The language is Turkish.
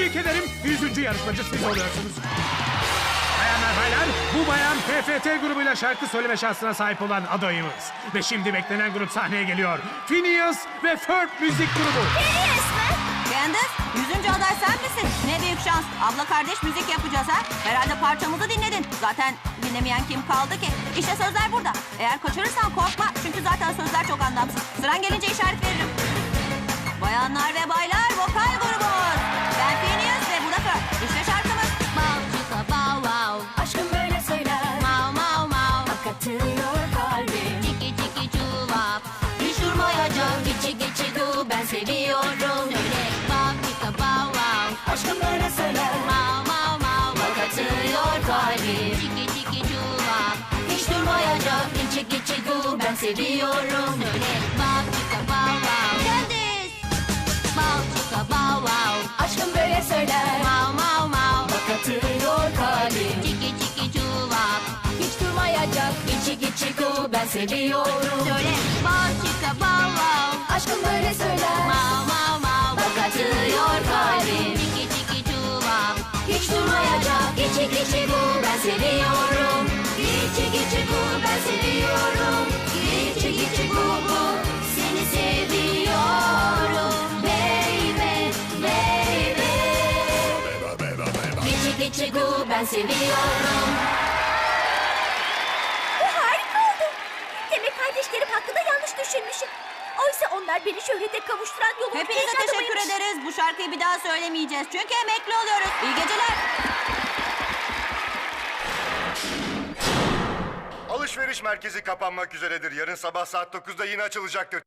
Tebrik ederim. Yüzüncü yarışmacı siz oluyorsunuz. Bayanlar baylar, bu bayan PFT grubuyla şarkı söyleme şansına sahip olan adayımız. Ve şimdi beklenen grup sahneye geliyor. Phineas ve Ferb müzik grubu. Phineas mı? Candace, yüzüncü aday sen misin? Ne büyük şans. Abla kardeş müzik yapacağız ha. Herhalde parçamızı dinledin. Zaten dinlemeyen kim kaldı ki? İşte sözler burada. Eğer kaçırırsan korkma çünkü zaten sözler çok anlamsız. Sıran gelince işaret seviyorum. Söyle bow chicka bow wow. Aşkım böyle söyler. Mau mau mau. Bak atıyor kalbim. Çiki çiki çuvap. Hiç durmayacak. Geçi geçi gu ben seviyorum. Söyle bow wow. Candice. Bow chicka bow wow. Aşkım böyle söyler. Mau mau mau. Bak atıyor kalbim. Çiki çiki çuvap. Hiç durmayacak. Geçi geçi gu ben seviyorum. Söyle bow chicka bow wow. Aşkım böyle söyler. Gu ben seviyorum. Bu harika oldu. Demek kardeşlerim hakkında yanlış düşünmüşüm. Oysa onlar beni şöhrete kavuşturan yolun Hepinize tek teşekkür ederiz. Bu şarkıyı bir daha söylemeyeceğiz. Çünkü emekli oluyoruz. İyi geceler. Alışveriş merkezi kapanmak üzeredir. Yarın sabah saat 9'da yine açılacaktır.